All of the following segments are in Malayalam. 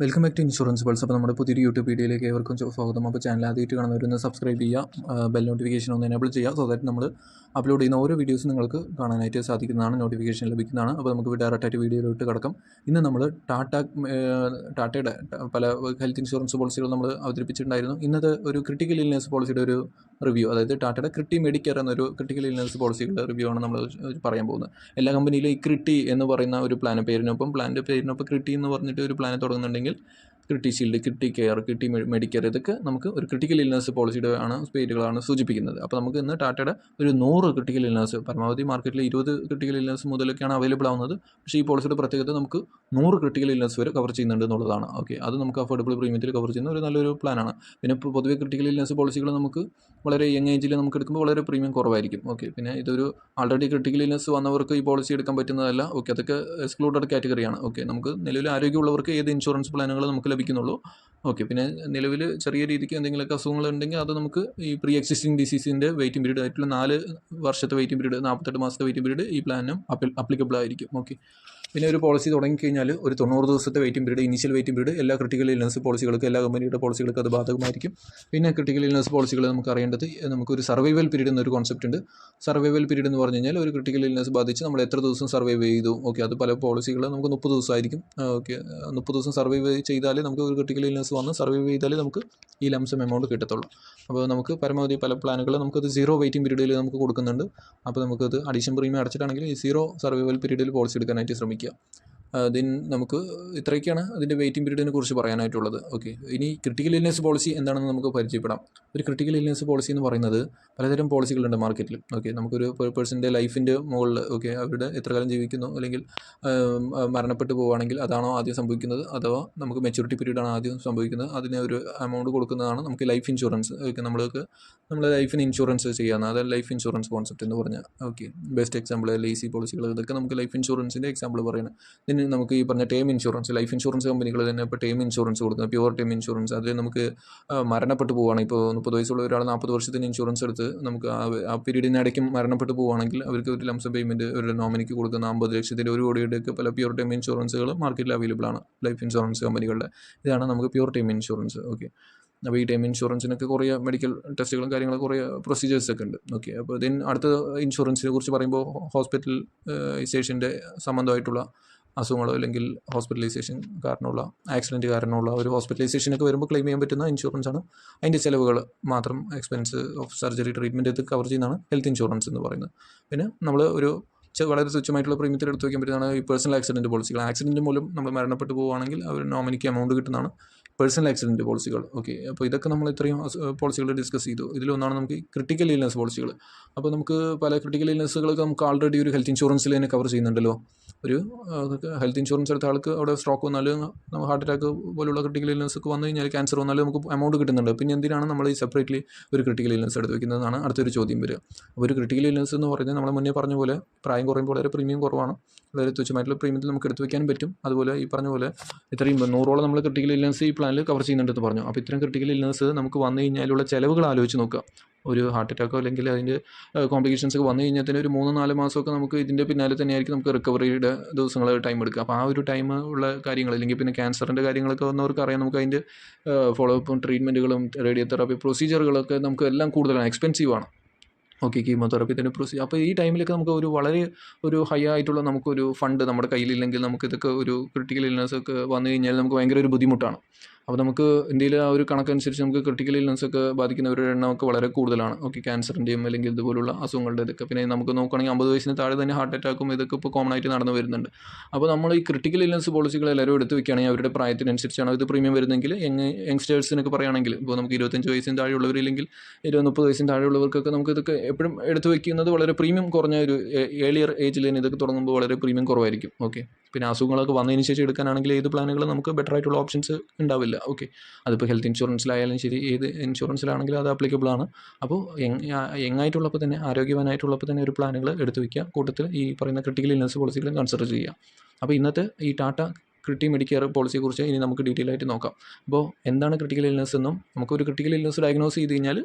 Welcome back to insurance pulse അപ്പോൾ നമ്മുടെ പുതിയൊരു യൂട്യൂബ് വീഡിയോയിലേക്ക് ഏവർക്കും സ്വാഗതം. അപ്പോൾ ചാനൽ ആദ്യമായിട്ട് കാണുന്നവരൊന്ന് സബ്സ്ക്രൈബ് ചെയ്യുക ബെൽ നോട്ടിഫിക്കേഷൻ ഒന്ന് എനേബിൾ ചെയ്യുക സോ ദാറ്റ് നമ്മൾ അപ്ലോഡ് ചെയ്യുന്ന ഓരോ വീഡിയോസും നിങ്ങൾക്ക് കാണാനായിട്ട് സാധിക്കുന്നതാണ് നോട്ടിഫിക്കേഷൻ ലഭിക്കുന്നതാണ്. അപ്പോൾ നമുക്ക് ഡയറക്റ്റായിട്ട് വീഡിയോയിലോട്ട് കിടക്കാം. ഇന്ന് നമ്മൾ ടാറ്റ ടാറ്റയുടെ പല ഹെൽത്ത് ഇൻഷുറൻസ് പോളിസികൾ നമ്മൾ അവതരിപ്പിച്ചിട്ടുണ്ടായിരുന്നു. ഇന്നത്തെ ഒരു ക്രിട്ടിക്കൽ ഇൽനെസ് പോളിസിയുടെ ഒരു റിവ്യൂ അതായത് ടാറ്റയുടെ ക്രിട്ടി മെഡിക്കർ എന്നൊരു ക്രിട്ടിക്കൽ ഇൽനെസ് പോളിസികളുടെ റിവ്യൂ ആണ് നമ്മൾ പറയാൻ പോകുന്നത്. എല്ലാ കമ്പനിയിലും ഈ ക്രിട്ടി എന്ന് പറയുന്ന ഒരു പ്ലാൻ പേരിനൊപ്പം പ്ലാന്റെ പേരിനൊപ്പം ക്രിട്ടി എന്ന് പറഞ്ഞിട്ട് ഒരു പ്ലാൻ തുടങ്ങുന്നുണ്ടെങ്കിൽ എന്നുണ്ടെങ്കിൽ ക്രിട്ടി ഷീൽഡ് കിട്ടി കെയർ കിട്ടി മെഡിക്കെയർ ഇതൊക്കെ നമുക്ക് ഒരു ക്രിട്ടിക്കൽ ഇല്ലനസ് പോളിസിയുടെ ആണ് പേരുകളാണ് സൂചിപ്പിക്കുന്നത്. അപ്പോൾ നമുക്ക് ഇന്ന് ടാറ്റയുടെ ഒരു നൂറ് ക്രിട്ടിക്കൽ ഇല്ലനസ് പരമാവധി മാർക്കറ്റിൽ ഇരുപത് ക്രിട്ടിക്കൽ ഇൽനസ് മുതലൊക്കെയാണ് അവൈലബിൾ ആവുന്നത്. പക്ഷേ ഈ പോളിസിയുടെ പ്രത്യേകത നമുക്ക് നൂറ് ക്രിട്ടിക്കൽ ഇല്ലനസ് വരെ കവർ ചെയ്യുന്നുണ്ട് എന്നുള്ളതാണ്. ഓക്കെ അത് നമുക്ക് അഫോർഡബിൾ പ്രീമിയത്തിൽ കവർ ചെയ്യുന്ന ഒരു നല്ലൊരു പ്ലാനാണ് പിന്നെ പൊതുവെ ക്രിട്ടിക്കൽ ഇല്ലനസ് പോളിസികൾ നമുക്ക് വളരെ യങ് ഏജിൽ നമുക്ക് എടുക്കുമ്പോൾ വളരെ പ്രീമിയം കുറവായിരിക്കും. ഓക്കെ പിന്നെ ഇതൊരു ആൾറെഡി ക്രിട്ടിക്കൽ ഇല്ലനസ് വന്നവർക്ക് ഈ പോളിസി എടുക്കാൻ പറ്റുന്നതല്ല. ഓക്കെ അതൊക്കെ എക്സ്ക്ലൂഡഡ് കാറ്റഗറിയാണ് ഓക്കെ നമുക്ക് നിലവിൽ ആരോഗ്യമുള്ളവർക്ക് ഏത് ഇൻഷുറൻസ് പ്ലാനുകൾ നമുക്ക് ലഭിക്കുന്നുള്ളൂ. ഓക്കെ പിന്നെ നിലവിൽ ചെറിയ രീതിക്ക് എന്തെങ്കിലുമൊക്കെ അസുഖങ്ങൾ ഉണ്ടെങ്കിൽ അത് നമുക്ക് ഈ പ്രീ എക്സിസ്റ്റിംഗ് ഡിസീസിന്റെ വെയിറ്റിംഗ് പീരീഡ് ആയിട്ടുള്ള നാല് വർഷത്തെ വെയിറ്റിംഗ് പീരീഡ് നാൽപ്പത്തെട്ട് മാസത്തെ വെയിറ്റിംഗ് പീരീഡ് ഈ പ്ലാനും അപ്ലിക്കബിൾ ആയിരിക്കും. ഓക്കെ. പിന്നെ ഒരു പോളിസി തുടങ്ങിക്കഴിഞ്ഞാൽ ഒരു തൊണ്ണൂറ് ദിവസത്തെ waiting period initial waiting period എല്ലാ ക്രിട്ടിക്കൽ ഇൽനസ് പോളിസികൾക്ക് എല്ലാ കമ്പനിയുടെ പോളിസികൾക്ക് അത് ബാധകമായിരിക്കും. പിന്നെ ക്രിട്ടിക്കൽ ഇൽനസ് പോളിസികൾ നമുക്ക് അറിയേണ്ടത് നമുക്കൊരു സർവൈവൽ പീരീഡ് എന്നൊരു കോൺസെപ്റ്റ് ഉണ്ട്. സർവൈവൽ പീരീഡ് എന്ന് പറഞ്ഞു കഴിഞ്ഞാൽ ഒരു ക്രിട്ടിക്കൽ ഇൽനസ് ബാധിച്ച് നമ്മൾ എത്ര ദിവസം സർവൈവ് ചെയ്തു? ഓക്കെ അത് പല പോളിസികൾ നമുക്ക് മുപ്പത് ദിവസമായിരിക്കും. ഓക്കെ മുപ്പത് ദിവസം സർവൈവ് ചെയ്താലേ നമുക്ക് ഒരു ക്രിട്ടിക്കൽ ഇൽനസ് വന്ന് സർവൈവ് ചെയ്താലേ നമുക്ക് ഈ ലംസം എമൗണ്ട് കിട്ടത്തുള്ളൂ. അപ്പോൾ നമുക്ക് പരമാവധി പല പ്ലാനുകൾ നമുക്കത് സീറോ വെയിറ്റിംഗ് പീരീഡിൽ നമുക്ക് കൊടുക്കുന്നുണ്ട്. അപ്പോൾ നമുക്കത് അഡീഷൻ പ്രീമിയം അടച്ചിട്ടാണെങ്കിൽ ഈ സീറോ സർവൈവൽ പീരീഡിൽ പോളിസി എടുക്കാനായിട്ട് ശ്രമിക്കുക. யோசிக்கும் ദെൻ നമുക്ക് ഇത്രയൊക്കെയാണ് അതിന്റെ വെയിറ്റിംഗ് പീരീഡിനെ കുറിച്ച് പറയാനായിട്ടുള്ളത്. ഓക്കെ ഇനി ക്രിട്ടിക്കൽ ഇൽനെസ് പോളിസി എന്താണെന്ന് നമുക്ക് പരിചയപ്പെടാം. ഒരു ക്രിട്ടിക്കൽ ഇൽനെസ് പോളിസി എന്ന് പറയുന്നത് പലതരം പോളിസികളുണ്ട് മാർക്കറ്റിൽ ഓക്കെ നമുക്കൊരു പേഴ്സന്റെ ലൈഫിന്റെ മുകളിൽ ഓക്കെ അവരുടെ എത്ര കാലം ജീവിക്കുന്നു അല്ലെങ്കിൽ മരണപ്പെട്ടു പോവുകയാണെങ്കിൽ അതാണോ ആദ്യം സംഭവിക്കുന്നത് അഥവാ നമുക്ക് മെച്ചൂരിറ്റി പീരീഡാണ് ആദ്യം സംഭവിക്കുന്നത് അതിന് ഒരു എമൗണ്ട് കൊടുക്കുന്നതാണ് നമുക്ക് ലൈഫ് ഇൻഷുറൻസ് ഓക്കെ നമ്മൾക്ക് നമ്മൾ ലൈഫിന് ഇൻഷുറൻസ് ചെയ്യാവുന്ന അതായത് ലൈഫ് ഇൻഷുറൻസ് കോൺസെപ്റ്റ് എന്ന് പറഞ്ഞാൽ ഓക്കെ ബെസ്റ്റ് എക്സാമ്പിൾ ലേസി പോളിസികൾ ഇതൊക്കെ നമുക്ക് ലൈഫ് ഇൻഷുറൻസിന്റെ എക്സാമ്പിൾ പറയുന്നത് ഇതിന് നമുക്ക് ഈ പറഞ്ഞ ടേം ഇൻഷുറൻസ് ലൈഫ് ഇൻഷുറൻസ് കമ്പനികൾ തന്നെ ഇപ്പോൾ ടേം ഇൻഷുറൻസ് കൊടുക്കുന്നത്. പ്യുവർ ടേം ഇൻഷുറൻസ് അതിൽ നമുക്ക് മരണപ്പെട്ടു പോവുകയാണ്. ഇപ്പോൾ മുപ്പത് വയസ്സുള്ള ഒരാൾ നാൽപ്പത് വർഷത്തിന് ഇൻഷുറൻസ് എടുത്ത് നമുക്ക് ആ പീരീഡിനിടയ്ക്കും മരണപ്പെട്ടു പോവുകയാണെങ്കിൽ അവർക്ക് ഒരു ലംസം പേയ്മെന്റ് ഒരു നോമിനിക്ക് കൊടുക്കുന്ന അമ്പത് ലക്ഷത്തിന്റെ ഒരു കോടിയുടെയൊക്കെ പല പ്യുവർ ടേം ഇൻഷുറൻസുകൾ മാർക്കറ്റിൽ അവൈലബിൾ ആണ്. ലൈഫ് ഇൻഷുറൻസ് കമ്പനികളുടെ ഇതാണ് നമുക്ക് പ്യുവർ ടേം ഇൻഷുറൻസ് ഓക്കെ അപ്പോൾ ഈ ടൈം ഇൻഷുറൻസിനൊക്കെ കുറേ മെഡിക്കൽ ടെസ്റ്റുകളും കാര്യങ്ങളും കുറേ പ്രൊസീജിയേഴ്സ് ഒക്കെ ഉണ്ട്. ഓക്കെ അപ്പോൾ ദെൻ അടുത്ത ഇൻഷുറൻസിനെ കുറിച്ച് പറയുമ്പോൾ ഹോസ്പിറ്റൽ ഹോസ്പിറ്റലൈസേഷന്റെ സംബന്ധമായിട്ടുള്ള അസുഖങ്ങളോ അല്ലെങ്കിൽ ഹോസ്പിറ്റലൈസേഷൻ കാരണമുള്ള ആക്സിഡന്റ് കാരണമുള്ള ഒരു ഹോസ്പിറ്റലൈസേഷനൊക്കെ വരുമ്പോൾ ക്ലെയിം ചെയ്യാൻ പറ്റുന്ന ഇൻഷുറൻസ് ആണ്. അതിന്റെ ചിലവുകൾ മാത്രം എക്സ്പെൻസ് ഓഫ് സർജറി ട്രീറ്റ്മെന്റ് ഇത് കവർ ചെയ്യുന്നതാണ് ഹെൽത്ത് ഇൻഷുറൻസ് എന്ന് പറയുന്നത്. പിന്നെ നമ്മൾ ഒരു വളരെ തുച്ഛമായിട്ടുള്ള പ്രീമിയത്തിൽ എടുത്ത് വയ്ക്കാൻ പറ്റുന്നതാണ് ഈ പേഴ്സണൽ ആക്സിഡന്റ് പോളിസികൾ ആക്സിഡന്റ് മൂലം നമ്മൾ മരണപ്പെട്ടു പോവുകയാണെങ്കിൽ അവർ നോമിനിക്ക് എമൗണ്ട് കിട്ടുന്നതാണ്. പേഴ്സണൽ ആക്സിഡന്റ് പോളിസികൾ ഓക്കെ അപ്പോൾ ഇതൊക്കെ നമ്മൾ ഇത്രയും പോളിസികൾ ഡിസ്കസ് ചെയ്തു. ഇതിലൊന്നാണ് നമുക്ക് ക്രിട്ടിക്കൽ ഇല്ലനസ് പോളിസികൾ അപ്പോൾ നമുക്ക് പല ക്രിട്ടിക്കൽ ഇൽനെസ്സുകളൊക്കെ നമുക്ക് ആൾറെഡി ഒരു ഹെൽത്ത് ഇൻഷുറൻസിൽ തന്നെ കവർ ചെയ്യുന്നുണ്ടല്ലോ. ഒരു ഹെൽത്ത് ഇൻഷുറൻസ് എടുത്ത ആൾക്ക് അവിടെ സ്ട്രോക്ക് വന്നാൽ ഹാർട്ട് അറ്റാക്ക് പോലുള്ള ക്രിട്ടിക്കൽ ഇൽനെസ് ഒക്കെ വന്നു കഴിഞ്ഞാൽ ക്യാൻസർ വന്നാൽ നമുക്ക് എമൗണ്ട് കിട്ടുന്നുണ്ട്. പിന്നെ എന്തിനാണ് നമ്മൾ ഈ സെപ്പറേറ്റ്ലി ഒരു ക്രിട്ടിക്കൽ ഇല്ലനസ് എടുത്ത് വെക്കുന്നതെന്നാണ് അടുത്തൊരു ചോദ്യം വരിക. അപ്പോൾ ഒരു ക്രിട്ടിക്കൽ ഇല്ലനസ് എന്ന് പറയുന്നത് നമ്മൾ മുന്നേ പറഞ്ഞ പോലെ പ്രായം കുറയുമ്പോൾ വളരെ പ്രീമിയം കുറവാണ്. വളരെ തുച്ഛമായിട്ടുള്ള പ്രീമിയത്തിൽ നമുക്ക് എടുത്ത് വയ്ക്കാനും പറ്റും. അതുപോലെ ഈ പറഞ്ഞ പോലെ ഇത്രയും നൂറോളം നമ്മൾ ക്രിട്ടിക്കൽ ഇൽനെസ് ഈ പ്ലാനിൽ കവർ ചെയ്യുന്നുണ്ടെന്ന് പറഞ്ഞു. അപ്പോൾ ഇത്തരം ക്രിട്ടിക്കൽ ഇൽനെസ് നമുക്ക് വന്നു കഴിഞ്ഞാലുള്ള ചിലവുകൾ ആലോചിച്ച് നോക്കുക. ഒരു ഹാർട്ട് അറ്റാക്കോ അല്ലെങ്കിൽ അതിന്റെ കോംപ്ലിക്കേഷൻസ് ഒക്കെ വന്നു കഴിഞ്ഞാൽ തന്നെ ഒരു മൂന്ന് നാല് മാസമൊക്കെ നമുക്ക് ഇതിന്റെ പിന്നാലെ തന്നെയായിരിക്കും നമുക്ക് റിക്കവറിയുടെ ദിവസങ്ങൾ ടൈം എടുക്കുക. അപ്പോൾ ആ ഒരു ടൈം ഉള്ള കാര്യങ്ങൾ അല്ലെങ്കിൽ പിന്നെ ക്യാൻസറിന്റെ കാര്യങ്ങളൊക്കെ വന്നവർക്ക് അറിയാം. നമുക്ക് അതിന്റെ ഫോളോ അപ്പും ട്രീറ്റ്മെന്റുകളും റേഡിയോതെറാപ്പി പ്രൊസീജിയറുകളൊക്കെ നമുക്ക് എല്ലാം കൂടുതലാണ്. എക്സ്പെൻസീവ് ആണ്. ഓക്കെ കീമോതെറാപ്പി തന്നെ പ്രൊസീജിയർ അപ്പോൾ ഈ ടൈമിലൊക്കെ നമുക്ക് ഒരു വളരെ ഒരു ഹൈ ആയിട്ടുള്ള നമുക്കൊരു ഫണ്ട് നമ്മുടെ കയ്യിലില്ലെങ്കിൽ നമുക്ക് ഇതൊക്കെ ഒരു ക്രിട്ടിക്കൽ ഇൽനെസ് ഒക്കെ വന്നു കഴിഞ്ഞാൽ നമുക്ക് ഭയങ്കര ഒരു ബുദ്ധിമുട്ടാണ്. അപ്പോൾ നമുക്ക് ഇന്ത്യയിൽ ആ ഒരു കണക്കനുസരിച്ച് നമുക്ക് ക്രിട്ടിക്കൽ ഇല്ലൻസ് ഒക്കെ ബാധിക്കുന്നവരുടെ എണ്ണമൊക്കെ വളരെ കൂടുതലാണ്. ഓക്കെ ക്യാൻസറിന്റെയും അല്ലെങ്കിൽ ഇതുപോലുള്ള അസുഖങ്ങളുടെ ഇതൊക്കെ പിന്നെ നമുക്ക് നോക്കുകയാണെങ്കിൽ അമ്പത് വയസ്സിന് താഴെ തന്നെ ഹാർട്ട് അറ്റാക്കും ഇതൊക്കെ ഇപ്പോൾ കോമൺ ആയിട്ട് നടന്നു വരുന്നുണ്ട്. അപ്പോൾ നമ്മൾ ഈ ക്രിട്ടിക്കൽ ഇല്ലൻസ് പോളിസികൾ എല്ലാവരും എടുത്ത് വെക്കുകയാണെങ്കിൽ അവരുടെ പ്രായത്തിനനുസരിച്ചാണ് ഇത് പ്രീമിയം വരുന്നതെങ്കിൽ യങ് യങ്സ്റ്റേഴ്സിനൊക്കെ പറയുകയാണെങ്കിൽ ഇപ്പോൾ നമുക്ക് ഇരുപത്തഞ്ച് വയസ്സിന് താഴെയുള്ളവരില്ലെങ്കിൽ ഇരുപത് മുപ്പത് വയസ്സിന് താഴെയുള്ളവർക്കൊക്കെ നമുക്ക് ഇതൊക്കെ എപ്പോഴും എടുത്ത് വെക്കുന്നത് വളരെ പ്രീമിയം കുറഞ്ഞ ഒരു ഏളിയർ ഏജിൽ തന്നെ ഇതൊക്കെ തുടങ്ങുമ്പോൾ വളരെ പ്രീമിയം കുറവായിരിക്കും. ഓക്കെ പിന്നെ അസുഖങ്ങളൊക്കെ വന്നതിന് ശേഷം എടുക്കാനാണെങ്കിൽ ഏത് പ്ലാനുകൾ നമുക്ക് ബെറ്റർ ആയിട്ടുള്ള ഓപ്ഷൻസ് ഉണ്ടാവില്ല. ഓക്കെ അതിപ്പോൾ ഹെൽത്ത് ഇൻഷുറൻസിലായാലും ശരി ഏത് ഇൻഷുറൻസിലാണെങ്കിലും അത് അപ്ലിക്കബിൾ ആണ്. അപ്പോൾ യങ് ആയിട്ടുള്ളപ്പോൾ തന്നെ ആരോഗ്യവാനായിട്ടുള്ളപ്പോൾ തന്നെ ഒരു പ്ലാനുകൾ എടുത്ത് വയ്ക്കുക കൂട്ടത്തിൽ ഈ പറയുന്ന ക്രിട്ടിക്കൽ ഇല്ലനസ് പോളിസികളും കൺസിഡർ ചെയ്യുക. അപ്പോൾ ഇന്നത്തെ ഈ ടാറ്റ ക്രിട്ടി മെഡിക്കെയർ പോളിസിയെക്കുറിച്ച് ഇനി നമുക്ക് ഡീറ്റെയിൽ ആയിട്ട് നോക്കാം. അപ്പോൾ എന്താണ് ക്രിട്ടിക്കൽ ഇൽനെസ് എന്നും നമുക്ക് ഒരു ക്രിട്ടിക്കൽ ഇൽനെസ് ഡയഗ്നോസ് ചെയ്ത് കഴിഞ്ഞാൽ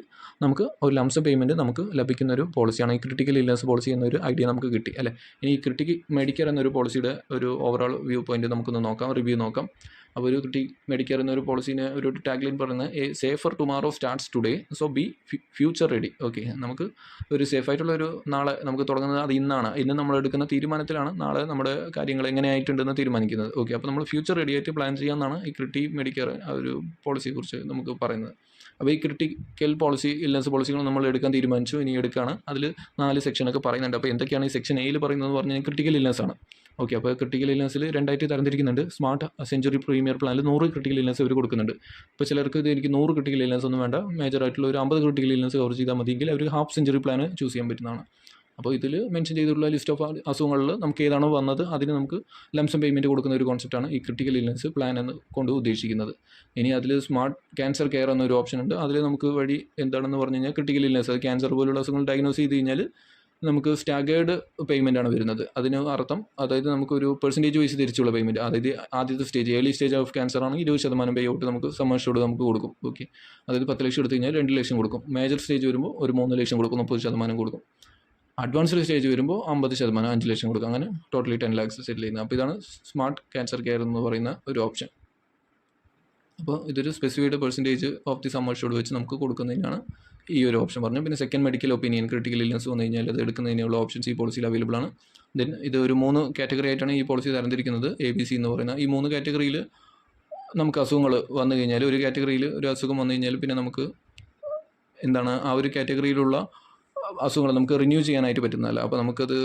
നമുക്ക് ഒരു ലംസ് പേയ്മെന്റ് നമുക്ക് ലഭിക്കുന്ന ഒരു പോളിസിയാണ് ഈ ക്രിട്ടിക്കൽ ഇൽനെസ് പോളിസി എന്നൊരു ഐഡിയ നമുക്ക് കിട്ടി അല്ലേ? ഇനി ഈ ക്രിട്ടിക്കൽ മെഡിക്കെയർ എന്നൊരു പോളിസിയുടെ ഒരു ഓവറോൾ വ്യൂ പോയിന്റ് നമുക്കൊന്ന് നോക്കാം റിവ്യൂ നോക്കാം. അപ്പോൾ ഒരു ക്രിട്ടി മെഡിക്കർ എന്നൊരു പോളിസീനെ ഒരു ടാഗ്ലൈൻ പറയുന്നത് a safer tomorrow starts today. So be future ready. Okay നമുക്ക് ഒരു സേഫ് ആയിട്ടുള്ള ഒരു നാളെ നമുക്ക് തുടങ്ങുന്നത് അത് ഇന്നാണ്. ഇന്ന് നമ്മൾ എടുക്കുന്ന തീരുമാനത്തിലാണ് നാളെ നമ്മുടെ കാര്യങ്ങൾ എങ്ങനെയായിട്ടുണ്ടെന്ന് തീരുമാനിക്കുന്നത്. ഓക്കെ അപ്പോൾ നമ്മൾ ഫ്യൂച്ചർ റെഡി ആയിട്ട് പ്ലാൻ ചെയ്യാമെന്നാണ് ഈ ക്രിട്ടി മെഡിക്കർ ആ ഒരു പോളിസിയെക്കുറിച്ച് നമുക്ക് പറയുന്നത്. അപ്പോൾ ഈ ക്രിട്ടിക്കൽ പോളിസി ഇല്ലൻസ് പോളിസികൾ നമ്മൾ എടുക്കാൻ തീരുമാനിച്ചു ഇനി എടുക്കുകയാണ് അതിൽ നാല് സെക്ഷനൊക്കെ പറയുന്നുണ്ട്. അപ്പോൾ എന്തൊക്കെയാണ് ഈ സെക്ഷൻ എയിൽ പറയുന്നത് എന്ന് പറഞ്ഞാൽ ക്രിട്ടിക്കൽ ഇല്ലൻസ് ആണ് ഓക്കെ അപ്പോൾ ക്രിട്ടിക്കൽ ഇല്ലനസിൽ രണ്ടായിട്ട് തരംതിരിക്കുന്നുണ്ട്. സ്മാർട്ട് സെഞ്ചുറി പ്രീമിയർ പ്ലാനിൽ നൂറ് ക്രിട്ടിക്കൽ ഇല്ലൻസ് ഇവർ കൊടുക്കുന്നുണ്ട്. ഇപ്പോൾ ചിലർക്ക് ഇത് എനിക്ക് നൂറ് ക്രിട്ടിക്കൽ ഇല്ലൻസ് ഒന്നും വേണ്ട. മേജർ ആയിട്ടുള്ള ഒരു അമ്പത് ക്രിട്ടിക്കൽ ഇല്ലൻസ് കവർ ചെയ്താൽ മതിയെങ്കിൽ അവർ ഹാഫ് സെഞ്ചുറി പ്ലാൻ ചൂസ് ചെയ്യാൻ പറ്റുന്നതാണ്. അപ്പോൾ ഇതിൽ മെൻഷൻ ചെയ്തിട്ടുള്ള ലിസ്റ്റ് ഓഫ് അസുഖങ്ങളിൽ നമുക്ക് ഏതാണോ വന്നത് അതിന് നമുക്ക് ലംസം പേയ്മെന്റ് കൊടുക്കുന്ന ഒരു കോൺസെപ്റ്റാണ് ഈ ക്രിട്ടിക്കൽ ഇല്ലൻസ് പ്ലാൻ എന്ന് കൊണ്ട് ഉദ്ദേശിക്കുന്നത്. ഇനി അതിൽ സ്മാർട്ട് ക്യാൻസർ കെയർ എന്നൊരു ഓപ്ഷൻ ഉണ്ട്. അതിൽ നമുക്ക് വഴി എന്താണെന്ന് പറഞ്ഞു കഴിഞ്ഞാൽ ക്രിട്ടിക്കൽ ഇല്ലൻസ് അത് ക്യാൻസർ പോലുള്ള അസുഖങ്ങൾ ഡയഗ്നോസ് ചെയ്ത് കഴിഞ്ഞാൽ നമുക്ക് സ്റ്റാഗേർഡ് ആണ് വരുന്നത്. അതിന് അർത്ഥം അതായത് നമുക്കൊരു പെർസെന്റേജ് വൈസ് തിരിച്ചുള്ള പേയ്മെന്റ് അതായത് ആദ്യത്തെ stage early stage of cancer ആണെങ്കിൽ ഇരുപത് ശതമാനം പേ ഔട്ട് നമുക്ക് സമ്മർഷോട് നമുക്ക് കൊടുക്കും. ഓക്കെ അതായത് പത്ത് ലക്ഷം എടുത്തു കഴിഞ്ഞാൽ രണ്ട് ലക്ഷം കൊടുക്കും. മേജർ സ്റ്റേജ് വരുമ്പോൾ ഒരു മൂന്ന് ലക്ഷം കൊടുക്കും മുപ്പത് ശതമാനം കൊടുക്കും. അഡ്വാൻസ്ഡ് സ്റ്റേജ് വരുമ്പോൾ അമ്പത് ശതമാനം അഞ്ച് ലക്ഷം കൊടുക്കും. അങ്ങനെ ടോട്ടലി ടെൻ ലാക്സ് സെറ്റിൽ ചെയ്യുന്നത് അപ്പോൾ ഇതാണ് സ്മാർട്ട് ക്യാൻസർ കെയർ എന്ന് പറയുന്ന ഒരു ഓപ്ഷൻ അപ്പോൾ ഇതൊരു സ്പെസിഫൈഡ് പെർസെന്റേജ് ഓഫ് ദി സമ്മർഷോട് വെച്ച് നമുക്ക് കൊടുക്കുന്നതിനാണ് ഈ ഒരു ഓപ്ഷൻ പറഞ്ഞു. പിന്നെ സെക്കൻഡ് മെഡിക്കൽ ഒപ്പീനിയൻ ക്രിട്ടിക്കൽ ഇല്ലെന്ന് വന്നു കഴിഞ്ഞാൽ അത് എടുക്കുന്നതിനുള്ള ഓപ്ഷൻസ് ഈ പോളിസിയിൽ അവൈലബിൾ ആണ്. ദെൻ ഇത് ഒരു മൂന്ന് കാറ്റഗറി ആയിട്ടാണ് ഈ പോളിസി തരംതിരിക്കുന്നത്. എ ബി സി എന്ന് പറയുന്ന ഈ മൂന്ന് കാറ്റഗറിയിൽ നമുക്ക് അസുഖങ്ങൾ വന്നു കഴിഞ്ഞാൽ ഒരു കാറ്റഗറിയിൽ ഒരു അസുഖം വന്നു കഴിഞ്ഞാൽ പിന്നെ നമുക്ക് എന്താണ് ആ ഒരു കാറ്റഗറിയിലുള്ള അസുഖങ്ങൾ നമുക്ക് റിന്യൂ ചെയ്യാനായിട്ട് പറ്റുന്നതല്ല. അപ്പോൾ നമുക്കത്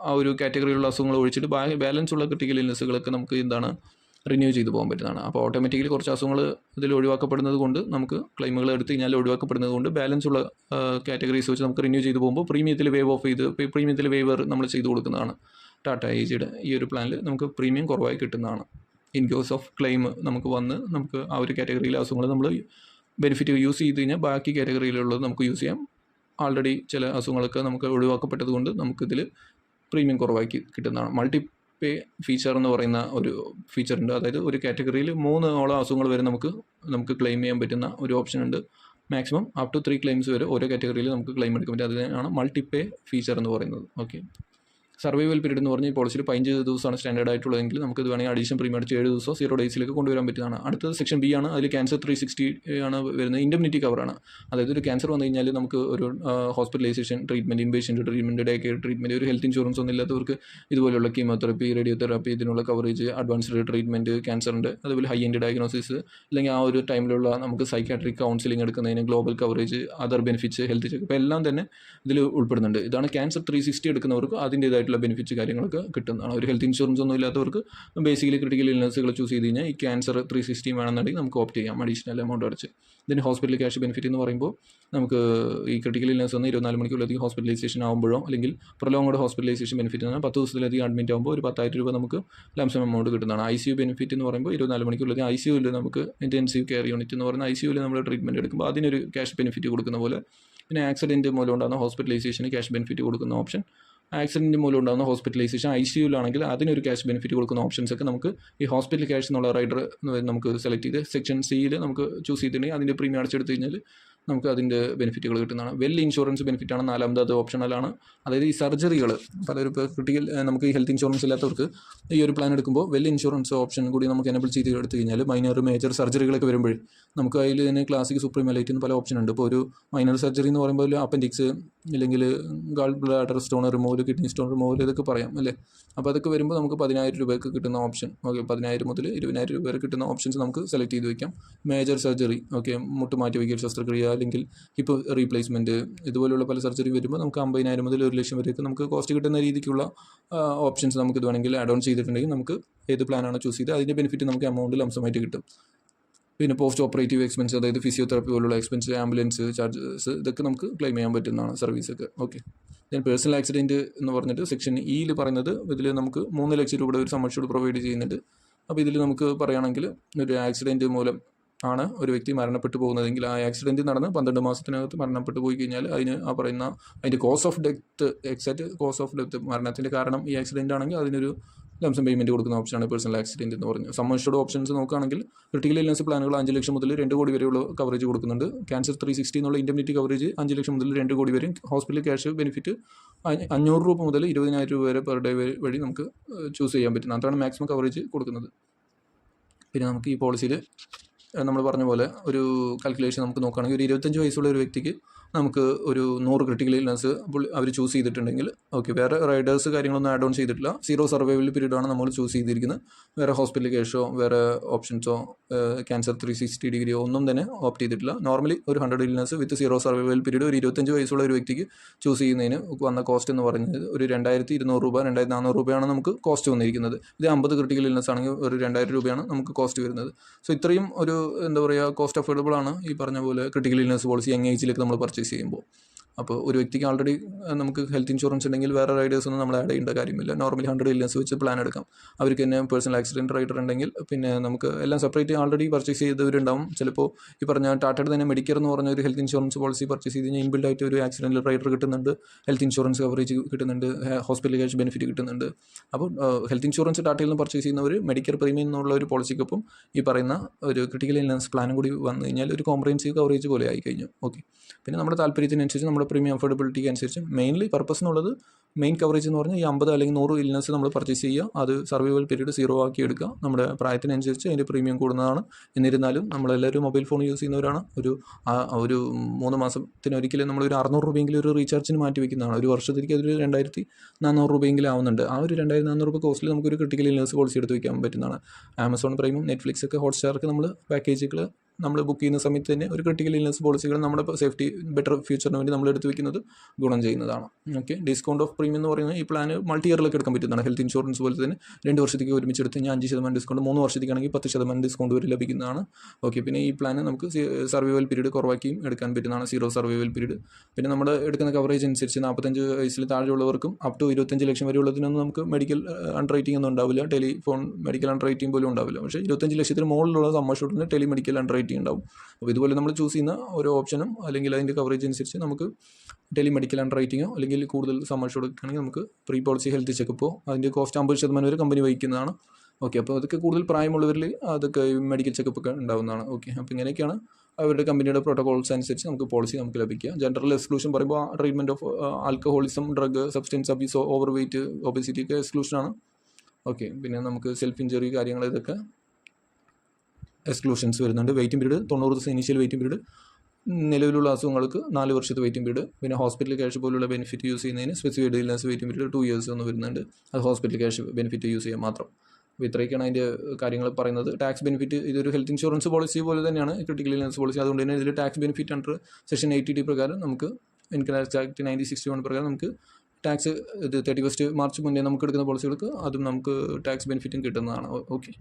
ആ ഒരു കാറ്റഗറിയിലുള്ള അസുഖങ്ങൾ ഒഴിച്ചിട്ട് ബാലൻസ് ഉള്ള ക്രിട്ടിക്കൽ ഇൽനെസ്സുകളൊക്കെ നമുക്ക് എന്താണ് റിന്യൂ ചെയ്ത് പോകാൻ പറ്റുന്നതാണ്. അപ്പോൾ ഓട്ടോമാറ്റിക്കലി കുറച്ച് അസുഖങ്ങൾ ഇതിൽ ഒഴിവാക്കപ്പെടുന്നത് കൊണ്ട് നമുക്ക് ക്ലെയിമുകൾ എടുത്തു കഴിഞ്ഞാൽ ഒഴിവാക്കപ്പെടുന്നത് കൊണ്ട് ബാലൻസ് ഉള്ള കാറ്റഗറീസ് വെച്ച് നമുക്ക് റിന്യൂ ചെയ്ത് പോകുമ്പോൾ പ്രീമിയത്തിൽ വേവ് ഓഫ് ചെയ്ത് പ്രീമിയത്തിൽ വേവർ നമ്മൾ ചെയ്ത് കൊടുക്കുന്നതാണ്. ടാറ്റ ഏജിയുടെ ഈ ഒരു പ്ലാനിൽ നമുക്ക് പ്രീമിയം കുറവായി കിട്ടുന്നതാണ്. ഇൻ കേസ് ഓഫ് ക്ലെയിം നമുക്ക് വന്ന് നമുക്ക് ആ ഒരു കാറ്റഗറിയിലെ അസുഖങ്ങൾ നമ്മൾ ബെനിഫിറ്റ് യൂസ് ചെയ്ത് കഴിഞ്ഞാൽ ബാക്കി കാറ്റഗറിയിലുള്ളത് നമുക്ക് യൂസ് ചെയ്യാം. ആൾറെഡി ചില അസുഖങ്ങളൊക്കെ നമുക്ക് ഒഴിവാക്കപ്പെട്ടത് കൊണ്ട് നമുക്കിതിൽ പ്രീമിയം കുറവാക്കി കിട്ടുന്നതാണ്. മൾട്ടി പേ ഫീച്ചർ എന്ന് പറയുന്ന ഒരു ഫീച്ചർ ഉണ്ട്. അതായത് ഒരു കാറ്റഗറിയിൽ മൂന്നോളം അസുഖങ്ങൾ വരെ നമുക്ക് നമുക്ക് ക്ലെയിം ചെയ്യാൻ പറ്റുന്ന ഒരു ഓപ്ഷൻ ഉണ്ട്. Maximum up to three claims വരെ ഓരോ കാറ്റഗറിയിൽ നമുക്ക് ക്ലെയിം എടുക്കാൻ പറ്റും. അതിനാണ് മൾട്ടി പേ ഫീച്ചർ എന്ന് പറയുന്നത്. ഓക്കെ സർവൈവൽ പീരീഡ് എന്ന് പറഞ്ഞാൽ ഈ പോളിസിയിൽ പതിനഞ്ച് ദിവസമാണ് സ്റ്റാൻഡേർഡ് ആയിട്ടുള്ളതെങ്കിൽ നമുക്ക് ഇത് വേണമെങ്കിൽ അഡീഷൻ പ്രീമിയം അടിച്ച് ഏഴ് ദിവസം സീറോ ഡേയ്സിലേക്ക് കൊണ്ടുവരാൻ പറ്റുന്നതാണ്. അടുത്തത് സെക്ഷൻ ബി ആണ്. അതിൽ ക്യാൻസർ ത്രീ സിക്സ്റ്റി ആണ് വരുന്നത്. ഇൻഡംനിറ്റി കവറാണ് അതായത് ഒരു ക്യാൻസർ വന്നു കഴിഞ്ഞാൽ നമുക്ക് ഒരു hospitalisation treatment inpatient treatment day care treatment ഒരു ഹെൽത്ത് ഇൻഷുറൻസ് ഒന്നും ഇല്ലാത്തവർക്ക് ഇതുപോലുള്ള കീമോതെറപ്പി റേഡിയോതെറപ്പി ഇതിനുള്ള കവറേജ് അഡ്വാൻസ്ഡ് ട്രീറ്റ്മെന്റ് ക്യാൻസറിന്റെ അതുപോലെ ഹൈ എൻഡ് ഡയഗ്നോസിസ് അല്ലെങ്കിൽ ആ ഒരു ടൈമിലുള്ള നമുക്ക് സൈക്കാട്രിക് കൗൺസിലിംഗ് എടുക്കുന്നതിന് global coverage other benefits health check എല്ലാം തന്നെ ഇതിൽ ഉൾപ്പെടുന്നുണ്ട്. ഇതാണ് ക്യാൻസർ ത്രീ സിക്സ്റ്റി എടുക്കുന്നവർക്ക് അതിന്റേതായിട്ടുള്ള ബെനിഫിറ്റ്സ് കാര്യങ്ങളൊക്കെ കിട്ടുന്നതാണ്. ഒരു ഹെൽത്ത് ഇൻഷുറൻസ് ഒന്നും ഇല്ലാത്തവർക്ക് ബേസിക്കലി ക്രിട്ടിക്കൽ ഇല്ലനസുകൾ ചൂസ് ചെയ്ത് കഴിഞ്ഞാൽ ഈ ക്യാൻസർ ത്രീ സിക്സ്റ്റി വേണമെന്നുണ്ടെങ്കിൽ നമുക്ക് ഓപ്റ്റ് ചെയ്യാം അഡീഷണൽ എമൗണ്ട് അടച്ച്. ഇതിന് ഹോസ്പിറ്റൽ ക്യാഷ് ബെനിഫിറ്റ് എന്ന് പറയുമ്പോൾ നമുക്ക് ഈ ക്രിട്ടിക്കൽ ഇൽനസ് വന്ന് ഇരുപത്തിനാല് മണിക്കൂറിലധികം ഹോസ്പിറ്റലൈസേഷൻ ആകുമ്പോഴോ അല്ലെങ്കിൽ പ്രൊലോങ്ങഡ് ഹോസ്പിറ്റലൈസേഷൻ ബെനിഫിറ്റ് എന്ന് പറഞ്ഞാൽ പത്ത് ദിവസത്തിലധികം അഡ്മിറ്റ് ആകുമ്പോൾ ഒരു പത്തായിരം രൂപ നമുക്ക് ലംസം എമൗണ്ട് കിട്ടുന്നതാണ്. ഐ സി യു ബെനിഫിറ്റ് എന്ന് പറയുമ്പോൾ ഇരുപത്തിനാല് മണിക്കൂറിലധികം ഐ സി യുവിൽ നമുക്ക് ഇന്റൻസീവ് കെയർ യൂണിറ്റ് എന്ന് പറയുന്ന ഐ സി യുവിൽ നമ്മൾ ട്രീറ്റ്മെന്റ് എടുക്കുമ്പോൾ അതിനൊരു ക്യാഷ് ബെനിഫിറ്റ് കൊടുക്കുന്ന പോലെ. പിന്നെ ആക്സിഡന്റ് മൂലം ഉണ്ടാകുന്ന ഹോസ്പിറ്റലൈസേഷന് ക്യാഷ് ബെനിഫിറ്റ് കൊടുക്കുന്ന ഓപ്ഷൻ ആക്സിഡന്റ് മൂലം ഉണ്ടാകുന്ന ഹോസ്പിറ്റലൈസേഷൻ ഐ സി യുലാണെങ്കിൽ അതിനൊരു ക്യാഷ് ബെനിഫിറ്റ് കൊടുക്കുന്ന ഓപ്ഷൻസ് ഒക്കെ നമുക്ക് ഈ ഹോസ്പിറ്റൽ ക്യാഷ് എന്നുള്ള റൈഡർ നമുക്ക് സെലക്ട് ചെയ്ത് സെക്ഷൻ സിയിൽ നമുക്ക് ചൂസ് ചെയ്തിട്ടുണ്ടെങ്കിൽ അതിന്റെ പ്രീമിയം അടച്ചെടുത്ത് കഴിഞ്ഞാൽ നമുക്ക് അതിന്റെ ബെനിഫിറ്റുകൾ കിട്ടുന്നതാണ്. വെൽ ഇൻഷുറൻസ് ബെനിഫിറ്റ് ആണ് നാലാമത് അത് ഓപ്ഷണലാണ് അതായത് ഈ സർജറികൾ പലരും ഇപ്പോൾ ക്രിട്ടിക്കൽ നമുക്ക് ഈ ഹെൽത്ത് ഇൻഷുറൻസ് ഇല്ലാത്തവർക്ക് ഈ ഒരു പ്ലാൻ എടുക്കുമ്പോൾ വെൽ ഇൻഷുറൻസ് ഓപ്ഷൻ കൂടി നമുക്ക് എനബിൾ ചെയ്ത് എടുത്തു കഴിഞ്ഞാൽ മൈനർ മേജർ സർജറികളൊക്കെ വരുമ്പോൾ നമുക്ക് അതിൽ തന്നെ ക്ലാസിക് സുപ്രീം എന്ന് പല ഓപ്ഷൻ ഉണ്ട്. ഇപ്പോൾ ഒരു മൈനർ സർജറി എന്ന് പറയുമ്പോൾ അപ്പൻഡിക്സ് ഇല്ലെങ്കിൽ gall bladder stone removal kidney stone removal ഇതൊക്കെ പറയാം അല്ലേ? അപ്പോൾ അതൊക്കെ വരുമ്പോൾ നമുക്ക് പതിനായിരം രൂപയ്ക്ക് കിട്ടുന്ന ഓപ്ഷൻ ഓക്കെ പതിനായിരം മുതൽ ഇരുപതിനായിരം രൂപ വരെ കിട്ടുന്ന ഓപ്ഷൻസ് നമുക്ക് സെലക്ട് ചെയ്ത് വയ്ക്കാം മേജർ സർജറി ഓക്കെ മുട്ട് മാറ്റി വയ്ക്കൽ ശസ്ത്രക്രിയ അല്ലെങ്കിൽ ഹിപ്പ് റീപ്ലേസ്മെന്റ് ഇതുപോലുള്ള പല സർജറി വരുമ്പോൾ നമുക്ക് അമ്പതിനായിരം മുതൽ ഒരു ലക്ഷം വരെയൊക്കെ നമുക്ക് കോസ്റ്റ് കിട്ടുന്ന രീതിക്കുള്ള ഓപ്ഷൻസ് നമുക്ക് ഇത് വേണമെങ്കിൽ ആഡ് ഓൺ ചെയ്തിട്ടുണ്ടെങ്കിൽ നമുക്ക് ഏത് പ്ലാനാണോ ചൂസ് ചെയ്ത് അതിന്റെ ബെനിഫിറ്റ് നമുക്ക് എമൗണ്ട് ലംസമായിട്ട് കിട്ടും. പിന്നെ പോസ്റ്റ് ഓപ്പറേറ്റീവ് എക്സ്പെൻസ് അതായത് ഫിസിയോതെറാപ്പി പോലുള്ള എക്സ്പെൻസ് ആംബുലൻസ് ചാർജസ് ഇതൊക്കെ നമുക്ക് ക്ലെയിം ചെയ്യാൻ പറ്റുന്നതാണ് സർവീസൊക്കെ ഓക്കെ ഞാൻ പേഴ്സണൽ ആക്സിഡന്റ് എന്ന് പറഞ്ഞിട്ട് സെക്ഷൻ ഇയിൽ പറയുന്നത് ഇതിൽ നമുക്ക് മൂന്ന് ലക്ഷം രൂപയുടെ ഒരു സമ്മർഷൂഡ് പ്രൊവൈഡ് ചെയ്യുന്നുണ്ട്. അപ്പോൾ ഇതിൽ നമുക്ക് പറയുകയാണെങ്കിൽ ഒരു ആക്സിഡന്റ് മൂലം ആണ് ഒരു വ്യക്തി മരണപ്പെട്ടു പോകുന്നതെങ്കിൽ ആ ആക്സിഡന്റ് നടന്ന് പന്ത്രണ്ട് മാസത്തിനകത്ത് മരണപ്പെട്ടു പോയി കഴിഞ്ഞാൽ അതിന് ആ പറയുന്ന അതിന്റെ cause of death exact cause of death മരണത്തിന്റെ കാരണം ഈ ആക്സിഡന്റ് ആണെങ്കിൽ അതിനൊരു ലംസം പേയ്മെന്റ് കൊടുക്കുന്ന ഓപ്ഷനാണ് പേഴ്സണൽ ആക്സിഡന്റ് എന്ന് പറഞ്ഞു. സമ്മർഷോഡ് ഓപ്ഷൻസ് നോക്കുകയാണെങ്കിൽ ക്രിട്ടിക്കൽ ഇല്ലൻസ് പ്ലാനുകൾ അഞ്ച് ലക്ഷം മുതൽ രണ്ട് കോടി വരെയുള്ള കവറേജ് കൊടുക്കുന്നുണ്ട്. ക്യാൻസർ ത്രീ സിക്സ്റ്റി എന്നുള്ള ഇൻഡമിനിറ്റി കവറേജ് അഞ്ച് ലക്ഷം മുതൽ രണ്ട് കോടി വരെയും. ഹോസ്പിറ്റൽ ക്യാഷ് ബെനിഫിറ്റ് അഞ്ഞൂറ് രൂപ മുതൽ ഇരുപതിനായിരം രൂപ വരെ പെർ ഡേ വഴി നമുക്ക് ചൂസ് ചെയ്യാൻ പറ്റുന്നത് അതാണ് മാക്സിമം കവറേജ് കൊടുക്കുന്നത്. പിന്നെ നമുക്ക് ഈ പോളിസിയിൽ നമ്മൾ പറഞ്ഞ പോലെ ഒരു കാൽക്കുലേഷൻ നമുക്ക് നോക്കുകയാണെങ്കിൽ ഒരു ഇരുപത്തഞ്ച് വയസ്സുള്ള ഒരു വ്യക്തിക്ക് നമുക്ക് ഒരു നൂറ് ക്രിട്ടിക്കൽ ഇൽനസ് അവർ ചൂസ് ചെയ്തിട്ടുണ്ടെങ്കിൽ ഓക്കെ വേറെ റൈഡേഴ്സ് കാര്യങ്ങളൊന്നും ആഡ് ഓൺ ചെയ്തിട്ടില്ല. സീറോ സർവൈവൽ പീരീഡാണ് നമ്മൾ ചൂസ് ചെയ്തിരിക്കുന്നത്. വേറെ ഹോസ്പിറ്റൽ കേഷോ വേറെ ഓപ്ഷൻസോ ക്യാൻസർ ത്രീ സിക്സ്റ്റി ഡിഗ്രിയോ ഒന്നും തന്നെ ഓപ്റ്റ് ചെയ്തിട്ടില്ല. നോർമലി ഒരു hundred illness with zero survival period ഒരു ഇരുപത്തഞ്ച് വയസ്സുള്ള ഒരു വ്യക്തിക്ക് ചൂസ് ചെയ്യുന്നതിന് വന്ന കോസ്റ്റ് എന്ന് പറയുന്നത് ഒരു രണ്ടായിരത്തി ഇരുന്നൂറ് രൂപ രണ്ടായിരത്തി നാനൂറ് രൂപയാണ് നമുക്ക് കോസ്റ്റ് വന്നിരിക്കുന്നത്. ഇത് അമ്പത് ക്രിട്ടിക്കൽ ഇൽനസ് ആണെങ്കിൽ ഒരു രണ്ടായിരം രൂപയാണ് നമുക്ക് കോസ്റ്റ് വരുന്നത്. സോ ഇത്രയും ഒരു എന്താ പറയുക കോസ്റ്റ് അഫോർഡബിൾ ആണ് ഈ പറഞ്ഞ പോലെ ക്രിട്ടിക്കൽ ഇൽനസ് പോളിസി യങ് ഏജിലേക്ക് നമ്മൾ പർച്ചേസ് symbol അപ്പോൾ ഒരു വ്യക്തിക്ക് ആൾറെഡി നമുക്ക് ഹെൽത്ത് ഇൻഷുറൻസ് ഉണ്ടെങ്കിൽ വേറെ റൈഡേഴ്സ് ഒന്നും നമ്മൾ ആഡ് ചെയ്യേണ്ട കാര്യമില്ല. നോർമലി ഹൺഡ്രഡ് ഇല്ലൻസ് വെച്ച് പ്ലാൻ എടുക്കാം. അവർക്ക് തന്നെ പേഴ്സണൽ ആക്സിഡന്റ് റൈഡർ ഉണ്ടെങ്കിൽ പിന്നെ നമുക്ക് എല്ലാം സെപ്പറേറ്റ് ആൾറെഡി പർച്ചേസ് ചെയ്തവരുണ്ടാവും. ചിലപ്പോൾ ഈ പറഞ്ഞ ടാറ്റയുടെ തന്നെ മെഡിക്കർ എന്ന് പറഞ്ഞ ഒരു ഹെൽത്ത് ഇൻഷുറൻസ് പോളിസി പർച്ചേസ് ചെയ്ത് കഴിഞ്ഞാൽ ഇൻബിൽഡ് ആയിട്ട് ഒരു ആക്സിഡന്റ് റൈഡർ കിട്ടുന്നുണ്ട്. ഹെൽത്ത് ഇൻഷുറൻസ് കവറേജ് കിട്ടുന്നുണ്ട്. ഹോസ്പിറ്റൽ കാഷ് ബെനിഫിറ്റ് കിട്ടുന്നുണ്ട്. അപ്പോൾ ഹെൽത്ത് ഇൻഷുറൻസ് ടാറ്റയിൽ നിന്ന് പർച്ചേസ് ചെയ്യുന്നവർ മെഡിക്കൽ പ്രീമിയം എന്നുള്ള ഒരു പോളിസിക്കൊപ്പം ഈ പറയുന്ന ഒരു ക്രിട്ടിക്കൽ ഇല്ലൻസ് പ്ലാനും കൂടി വന്നു കഴിഞ്ഞാൽ ഒരു കോംപ്രഹെൻസീവ് കവറേജ് പോലെ ആയി കഴിഞ്ഞു. ഓക്കെ പിന്നെ നമ്മുടെ താല്പര്യത്തിനനുസരിച്ച് നമ്മുടെ പ്രീമിയം അഫോർഡബിലിറ്റിക്ക് അനുസരിച്ച് മെയിൻലി പർപ്പസ് എന്നുള്ളത് മെയിൻ കവറേജ് എന്ന് പറഞ്ഞാൽ ഈ അമ്പത് അല്ലെങ്കിൽ നൂറ് ഇൽനസ് നമ്മൾ പർച്ചേസ് ചെയ്യുക. അത് സർവൈവൽ പീരീഡ് സീറോ ആക്കി എടുക്കുക. നമ്മുടെ പ്രായത്തിനനുസരിച്ച് അതിന്റെ പ്രീമിയം കൂടുന്നതാണ്. എന്നിരുന്നാലും നമ്മളെല്ലാവരും മൊബൈൽ ഫോൺ യൂസ് ചെയ്യുന്നവരാണ്. ഒരു ഒരു മൂന്ന് മാസത്തിനൊരിക്കലും ഒരു അറുന്നൂറ് രൂപയെങ്കിലും ഒരു റീചാർജിന് മാറ്റി വയ്ക്കുന്നതാണ് ഒരു വർഷത്തേക്ക് അതൊരു രണ്ടായിരത്തി നാനൂറ് രൂപയെങ്കിലും ആവുന്നുണ്ട്. ആ ഒരു രണ്ടായിരത്തി നാനൂറ് രൂപ കോസ്റ്റിൽ നമുക്കൊരു ക്രിട്ടിക്കൽ ഇൽനസ് പോളിസി എടുത്ത് വയ്ക്കാൻ പറ്റുന്നതാണ്. ആമസോൺ പ്രൈമും നെറ്റ്ഫ്ലിക്സ് ഒക്കെ ഹോട്ട്സ്റ്റാർക്ക് നമ്മൾ പാക്കേജുകൾ നമ്മൾ ബുക്ക് ചെയ്യുന്ന സമയത്ത് തന്നെ ഒരു ക്രിട്ടിക്കൽ ഇൽനസ് പോളിസികൾ നമ്മുടെ സേഫ്റ്റി ബെറ്റർ ഫ്യൂച്ചറിന് വേണ്ടി നമ്മൾ എടുത്ത് വെക്കുന്നത് ഗുണം ചെയ്യുന്നതാണ്. ഓക്കെ ഡിസ്കൗണ്ട് ഓഫ് പ്രീമിയം എന്ന് പറയുന്നത് ഈ പ്ലാൻ മൾട്ടി ഇയറിലൊക്കെ എടുക്കാൻ പറ്റുന്നതാണ്. ഹെൽത്ത് ഇൻഷുറൻസ് പോലെ തന്നെ രണ്ട് വർഷത്തേക്ക് ഒരുമിച്ച് എടുത്ത് കഴിഞ്ഞാൽ അഞ്ച് ശതമാനം ഡിസ്കൗണ്ട് മൂന്ന് വർഷത്തേക്കാണെങ്കിൽ പത്ത് ശതമാനം ഡിസ്കൗണ്ട് വരെ ലഭിക്കുന്നതാണ്. ഓക്കെ പിന്നെ ഈ പ്ലാൻ നമുക്ക് സർവൈവൽ പീരീഡ് കുറവാക്കിയും എടുക്കാൻ പറ്റുന്നതാണ്. സീറോ സർവൈവൽ പീരീഡ് പിന്നെ നമ്മൾ എടുക്കുന്ന കവറേജ് അനുസരിച്ച് നാൽപ്പത്തഞ്ച് വയസ്സിൽ താഴെയുള്ളവർക്കും അപ് ടു ഇരുപത്തഞ്ച് ലക്ഷം വരെ ഉള്ളതിനൊന്നും നമുക്ക് മെഡിക്കൽ അണ്ടർ റൈറ്റിംഗ് ഒന്നും ഉണ്ടാവില്ല. ടെലിഫോൺ മെഡിക്കൽ അണ്ടർ റൈറ്റിംഗ് പോലും ഉണ്ടാവില്ല. പക്ഷേ ഇരുപത്തഞ്ച് ലക്ഷത്തിന് മുകളിലുള്ള സമ്മർഷം ടെലി മെഡിക്കൽ അണ്ടർ റേറ്റിംഗ് ഉണ്ടാവും. അപ്പോൾ ഇതുപോലെ നമ്മൾ ചൂസ് ചെയ്യുന്ന ഓരോ ഓപ്ഷനും അല്ലെങ്കിൽ അതിന്റെ കവറേജ് അനുസരിച്ച് നമുക്ക് ടെലി മെഡിക്കൽ അണ്ടർ റൈറ്റിങ്ങോ അല്ലെങ്കിൽ കൂടുതൽ സമ്മർഷ് കൊടുക്കുകയാണെങ്കിൽ നമുക്ക് പ്രീ പോളിസി ഹെൽത്ത് ചെക്കപ്പോ അതിന്റെ കോസ്റ്റ് അമ്പത് ശതമാനം വരെ കമ്പനി വഹിക്കുന്നതാണ്. ഓക്കെ അപ്പോൾ അതൊക്കെ കൂടുതൽ പ്രായമുള്ളവരിൽ അതൊക്കെ മെഡിക്കൽ ചെക്കപ്പ് ഒക്കെ ഉണ്ടാവുന്നതാണ്. ഓക്കെ അപ്പോൾ ഇങ്ങനെയൊക്കെയാണ് അവരുടെ കമ്പനിയുടെ പ്രോട്ടോകോൾസ് അനുസരിച്ച് നമുക്ക് പോളിസി നമുക്ക് ലഭിക്കുക. ജനറൽ എക്സ്ക്ലൂഷൻ പറയുമ്പോൾ treatment of alcoholism drug substance abuse over weight obesity ഒക്കെ എക്സ്ക്ലൂഷനാണ് ഓക്കെ പിന്നെ നമുക്ക് സെൽഫ് ഇഞ്ചറി കാര്യങ്ങൾ ഇതൊക്കെ എക്സ്ക്ലൂഷൻസ് വരുന്നുണ്ട്. വെയിറ്റിംഗ് പീരീഡ് തൊണ്ണൂറ് ദിവസം ഇനീഷ്യൽ വെയിറ്റിംഗ് പീരീഡ് നിലവിലുള്ള അസുഖങ്ങൾക്ക് നാല് വർഷത്തെ വെയിറ്റിംഗ് പീരീഡ് പിന്നെ ഹോസ്പിറ്റൽ ക്യാഷ് പോലുള്ള ബെനിഫിറ്റ് യൂസ് ചെയ്യുന്നതിന് specific illness waiting period two years എന്ന് വരുന്നുണ്ട്. അത് ഹോസ്പിറ്റൽ ക്യാഷ് ബെനിഫിറ്റ് യൂസ് ചെയ്യാൻ മാത്രം. അപ്പോൾ ഇത്രയൊക്കെയാണ് അതിന്റെ കാര്യങ്ങൾ പറയുന്നത്. ടാക്സ് ബെനിഫിറ്റ് ഇതൊരു ഹെൽത്ത് ഇൻഷുറൻസ് പോളിസി പോലെ തന്നെയാണ്. ക്രിട്ടിക്കൽ ഇൽനസ് പോളിസി അതുകൊണ്ട് തന്നെ ഇതിൽ tax benefit under section eighty D പ്രകാരം നമുക്ക് income tax act nineteen sixty one പ്രകാരം നമുക്ക് ടാക്സ് ഇത് തേർട്ടി ഫസ്റ്റ് മാർച്ച് മുന്നേ നമുക്ക് എടുക്കുന്ന പോളിസികൾക്ക് അതും നമുക്ക് ടാക്സ് ബെനിഫിറ്റും കിട്ടുന്നതാണ്. ഓക്കെ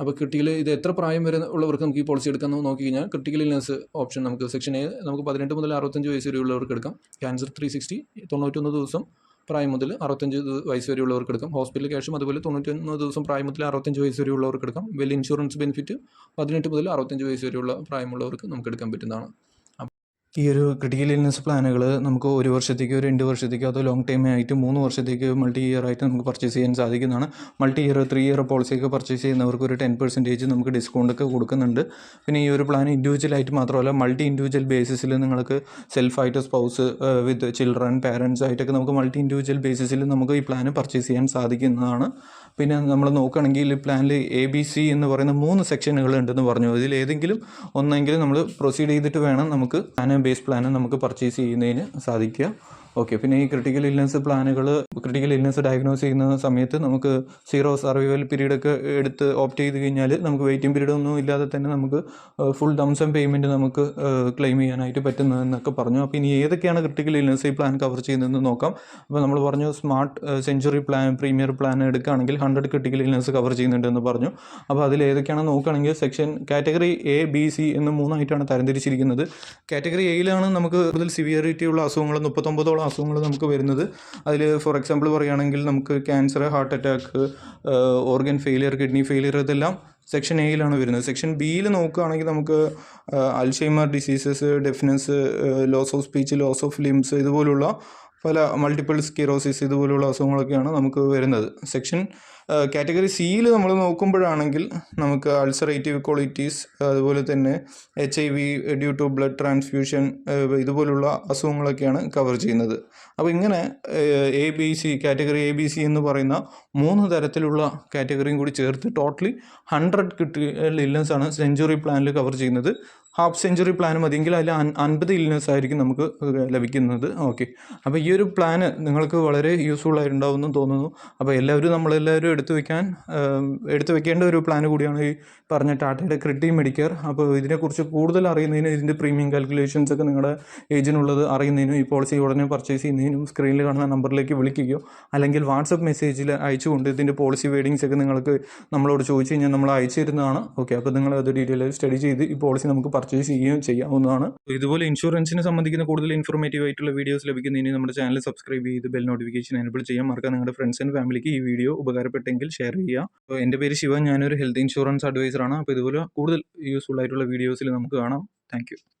അപ്പോൾ ക്രിട്ടിക്കൽ ഇത് എത്ര പ്രായം വരെ ഉള്ളവർക്ക് നമുക്ക് ഈ പോളിസി എടുക്കാമെന്ന് നോക്കി കഴിഞ്ഞാൽ ക്രിട്ടിക്കൽ ഇൽനെസ് ഓപ്ഷൻ നമുക്ക് സെക്ഷൻ എ നമുക്ക് പതിനെട്ട് മുതൽ അറുപത്തഞ്ച് വയസ്സ് വരെയുള്ളവർക്ക് എടുക്കാം. ക്യാൻസർ ത്രീ സിക്സ്റ്റി തൊണ്ണൂറ്റൊന്ന് ദിവസം പ്രായം മുതൽ അറുപത്തഞ്ച് വയസ്സ് വരെയുള്ളവർക്ക് എടുക്കാം. ഹോസ്പിറ്റൽ ക്യാഷും അതുപോലെ തൊണ്ണൂറ്റൊന്ന് ദിവസം പ്രായം മുതൽ അറുപത്തഞ്ച് വയസ്സ് വരെയുള്ളവർക്ക് എടുക്കാം. വെൽ ഇൻഷുറൻസ് ബെനിഫിറ്റ് പതിനെട്ട് മുതൽ അറുപത്തഞ്ച് വയസ്സ് വരെയുള്ള പ്രായമുള്ളവർക്ക് നമുക്ക് എടുക്കാൻ പറ്റുന്നതാണ്. ഈ ഒരു ക്രിട്ടിക്കൽ ഇൽനെസ് പ്ലാനുകൾ നമുക്ക് ഒരു വർഷത്തേക്കോ രണ്ട് വർഷത്തേക്കോ അതോ ലോങ് ടൈം ആയിട്ട് മൂന്ന് വർഷത്തേക്ക് മൾട്ടി ഇയർ ആയിട്ട് നമുക്ക് പർച്ചേസ് ചെയ്യാൻ സാധിക്കുന്നതാണ്. മൾട്ടി ഇയർ ത്രീ ഇയർ പോളിസിയൊക്കെ പർച്ചേസ് ചെയ്യുന്നവർക്ക് ഒരു ടെൻ പെർസെന്റേജ് നമുക്ക് ഡിസ്കൗണ്ട് ഒക്കെ കൊടുക്കുന്നുണ്ട്. പിന്നെ ഈ ഒരു പ്ലാൻ ഇൻഡിവിജ്വൽ ആയിട്ട് മാത്രമല്ല മൾട്ടി ഇൻഡിവിജ്വൽ ബേസിസിൽ നിങ്ങൾക്ക് സെൽഫായിട്ട് സ്പൗസ് വിത്ത് ചിൽഡ്രൻ പാരൻസ് ആയിട്ടൊക്കെ നമുക്ക് മൾട്ടി ഇൻഡിവിജ്വൽ ബേസിസിൽ നമുക്ക് ഈ പ്ലാൻ പർച്ചേസ് ചെയ്യാൻ സാധിക്കുന്നതാണ്. പിന്നെ നമ്മൾ നോക്കുകയാണെങ്കിൽ പ്ലാനിൽ എ ബി സി എന്ന് പറയുന്ന മൂന്ന് സെക്ഷനുകൾ ഉണ്ടെന്ന് പറഞ്ഞു. ഇതിൽ ഏതെങ്കിലും ഒന്നെങ്കിലും നമ്മൾ പ്രൊസീഡ് ചെയ്തിട്ട് വേണം നമുക്ക് പ്ലാൻ ബേസ് പ്ലാനും നമുക്ക് പർച്ചേസ് ചെയ്യുന്നതിന് സാധിക്കുക. ഓക്കെ പിന്നെ ഈ ക്രിട്ടിക്കൽ ഇല്ലൻസ് പ്ലാനുകൾ ക്രിട്ടിക്കൽ ഇല്ലൻസ് ഡയഗ്നോസ് ചെയ്യുന്ന സമയത്ത് നമുക്ക് സീറോ സർവൈവൽ പീരീഡ് ഒക്കെ എടുത്ത് ഓപ്റ്റ് ചെയ്ത് കഴിഞ്ഞാൽ നമുക്ക് വെയിറ്റിംഗ് പീരീഡ് ഒന്നും ഇല്ലാതെ തന്നെ നമുക്ക് ഫുൾ ഡംസം പേയ്മെന്റ് നമുക്ക് ക്ലെയിം ചെയ്യാനായിട്ട് പറ്റുന്നതെന്നൊക്കെ പറഞ്ഞു. അപ്പോൾ ഇനി ഏതൊക്കെയാണ് ക്രിട്ടിക്കൽ ഇല്ലൻസ് ഈ പ്ലാൻ കവർ ചെയ്യുന്നതെന്ന് നോക്കാം. അപ്പോൾ നമ്മൾ പറഞ്ഞു smart century plan premier plan എടുക്കുകയാണെങ്കിൽ ഹൺഡ്രഡ് ക്രിട്ടിക്കൽ ഇല്ലൻസ് കവർ ചെയ്യുന്നുണ്ടെന്ന് പറഞ്ഞു. അപ്പോൾ അതിൽ ഏതൊക്കെയാണെന്ന് നോക്കുകയാണെങ്കിൽ section category A B C എന്ന് മൂന്നായിട്ടാണ് തരംതിരിച്ചിരിക്കുന്നത്. കാറ്റഗറി എയിലാണ് നമുക്ക് കൂടുതൽ സിവിയറിറ്റി ഉള്ള അസുഖങ്ങൾ മുപ്പത്തൊമ്പതോളം അസുഖങ്ങൾ നമുക്ക് വരുന്നത്. അതിൽ ഫോർ എക്സാമ്പിൾ പറയുകയാണെങ്കിൽ നമുക്ക് cancer heart attack organ failure kidney failure ഇതെല്ലാം സെക്ഷൻ എയിലാണ് വരുന്നത്. സെക്ഷൻ ബിയിൽ നോക്കുകയാണെങ്കിൽ നമുക്ക് Alzheimer diseases deafness loss of speech loss of limbs ഇതുപോലുള്ള പല മൾട്ടിപ്പിൾ സ്കിറോസിസ് ഇതുപോലുള്ള അസുഖങ്ങളൊക്കെയാണ് നമുക്ക് വരുന്നത്. സെക്ഷൻ കാറ്റഗറി സിയിൽ നമ്മൾ നോക്കുമ്പോഴാണെങ്കിൽ നമുക്ക് അൾസറേറ്റീവ് ക്വാളിറ്റീസ് അതുപോലെ തന്നെ H I V due to blood transfusion ഇതുപോലുള്ള അസുഖങ്ങളൊക്കെയാണ് കവർ ചെയ്യുന്നത്. അപ്പോൾ ഇങ്ങനെ A B C category A B C എന്ന് പറയുന്ന മൂന്ന് തരത്തിലുള്ള കാറ്റഗറിയും കൂടി ചേർത്ത് ടോട്ടലി ഹൺഡ്രഡ് കിട്ടിയ ലില്ലൻസാണ് സെഞ്ചുറി പ്ലാനിൽ കവർ ചെയ്യുന്നത്. ഹാഫ് സെഞ്ചുറി പ്ലാൻ മതിയെങ്കിൽ അതിൽ അൻ അൻപത് ഇല്ലിനസ് ആയിരിക്കും നമുക്ക് ലഭിക്കുന്നത്. ഓക്കെ. അപ്പോൾ ഈ ഒരു പ്ലാൻ നിങ്ങൾക്ക് വളരെ യൂസ്ഫുൾ ആയിട്ടുണ്ടാവുമെന്ന് തോന്നുന്നു. അപ്പോൾ എല്ലാവരും നമ്മളെല്ലാവരും എടുത്തു വെക്കാൻ എടുത്തു വെക്കേണ്ട ഒരു പ്ലാൻ കൂടിയാണ് ഈ പറഞ്ഞ ടാറ്റയുടെ ക്രിട്ടി മെഡിക്കർ അപ്പോൾ ഇതിനെക്കുറിച്ച് കൂടുതൽ അറിയുന്നതിനും ഇതിന്റെ പ്രീമിയം കാൽക്കുലേഷൻസ് ഒക്കെ നിങ്ങളുടെ ഏജിനുള്ളത് അറിയുന്നതിനും ഈ പോളിസി ഉടനെ പർച്ചേസ് ചെയ്യുന്നതിനും സ്ക്രീനിൽ കാണുന്ന നമ്പറിലേക്ക് വിളിക്കുകയോ അല്ലെങ്കിൽ വാട്സപ്പ് മെസ്സേജിൽ അയച്ചുകൊണ്ട് ഇതിന്റെ പോളിസി വേഡിങ്സ് ഒക്കെ നിങ്ങൾക്ക് നമ്മളോട് ചോദിച്ചു കഴിഞ്ഞാൽ നമ്മൾ അയച്ചു തരുന്നതാണ്. ഓക്കെ. അപ്പോൾ നിങ്ങൾ അത് ഡീറ്റെയിൽ സ്റ്റഡി ചെയ്ത് ഈ പോളിസി നമുക്ക് പർച്ചേസ് ചെയ്യുകയും ചെയ്യാവുന്നതാണ്. ഇതുപോലെ ഇൻഷുറൻസിനെ സംബന്ധിക്കുന്ന കൂടുതൽ ഇൻഫോർമേറ്റീവ് ആയിട്ടുള്ള വീഡിയോസ് ലഭിക്കുന്നതിന് നമ്മുടെ ചാനൽ സബ്സ്ക്രൈബ് ചെയ്ത് ബെൽ നോട്ടിഫിക്കേഷൻ എനബിൾ ചെയ്യാൻ മറക്കാൻ നിങ്ങളുടെ ഫ്രണ്ട്സ് ആൻഡ് ഫാമിലിക്ക് ഈ വീഡിയോ ഉപകാരപ്പെട്ടെങ്കിൽ ഷെയർ ചെയ്യുക. അപ്പോൾ എന്റെ പേര് ശിവൻ ഞാനൊരു ഹെൽത്ത് ഇൻഷുറൻസ് അഡ്വൈസറാണ് അപ്പോൾ ഇതുപോലെ കൂടുതൽ യൂസ്ഫുൾ ആയിട്ടുള്ള വീഡിയോസിൽ നമുക്ക് കാണാം. താങ്ക്